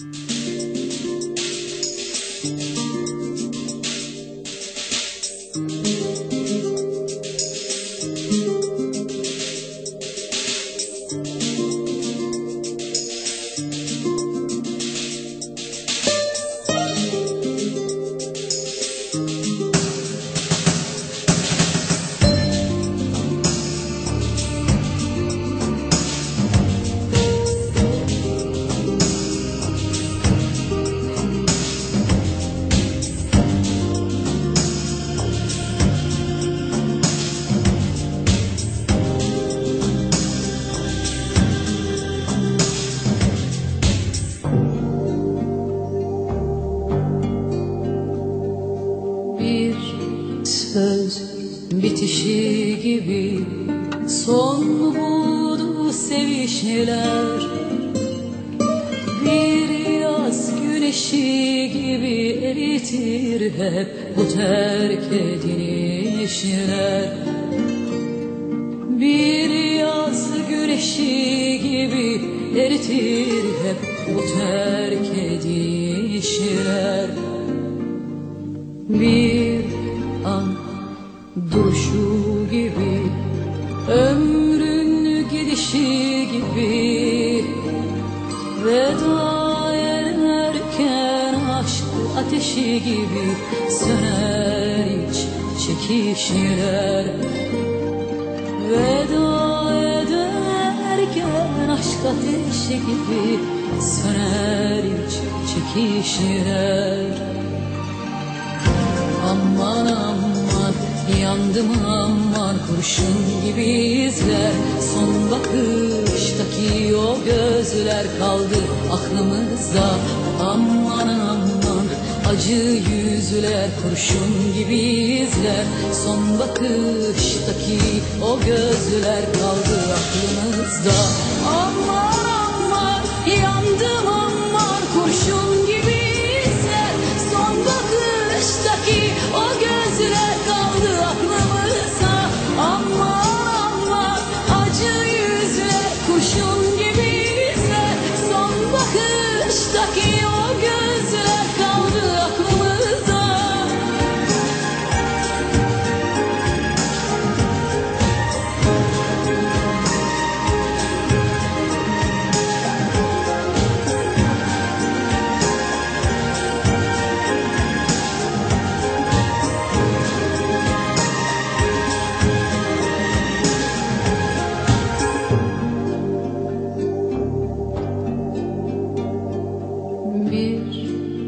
Bir bitişi gibi son buldu sevişmeler Bir yaz güneşi gibi eritir hep bu terk edilişler Bir yaz güneşi gibi eritir hep bu terk edilişler bir duruşu gibi ömrün gidişi gibi. Veda ederken aşk ateşi gibi söner iç çekişler veda ederken aşk ateşi gibi söner iç çekişler Aman aman yandım aman kurşun gibi izler. Son bakıştaki o gözler kaldı aklımızda. Aman aman acı yüzler kurşun gibi izler. Son bakıştaki o gözler kaldı aklımızda. Aman aman bakıştaki o gözler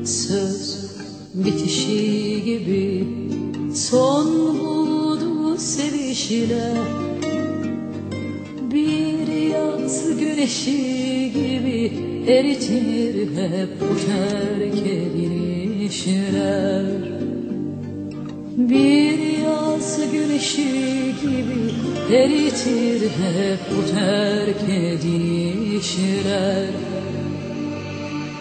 söz bitişi gibi son buldu sevişiler bir yaz güneşi gibi eritir hep bu terk edilişler bir yaz güneşi gibi eritir hep bu terk edilişler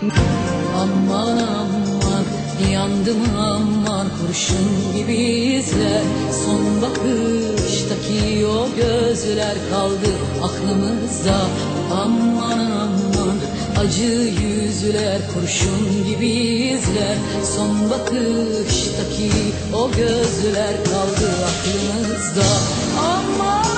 Aman aman yandım aman kurşun gibi izler Son bakıştaki o gözler kaldı aklımızda. Aman aman acı yüzler kurşun gibi izler Son bakıştaki o gözler kaldı aklımızda. Aman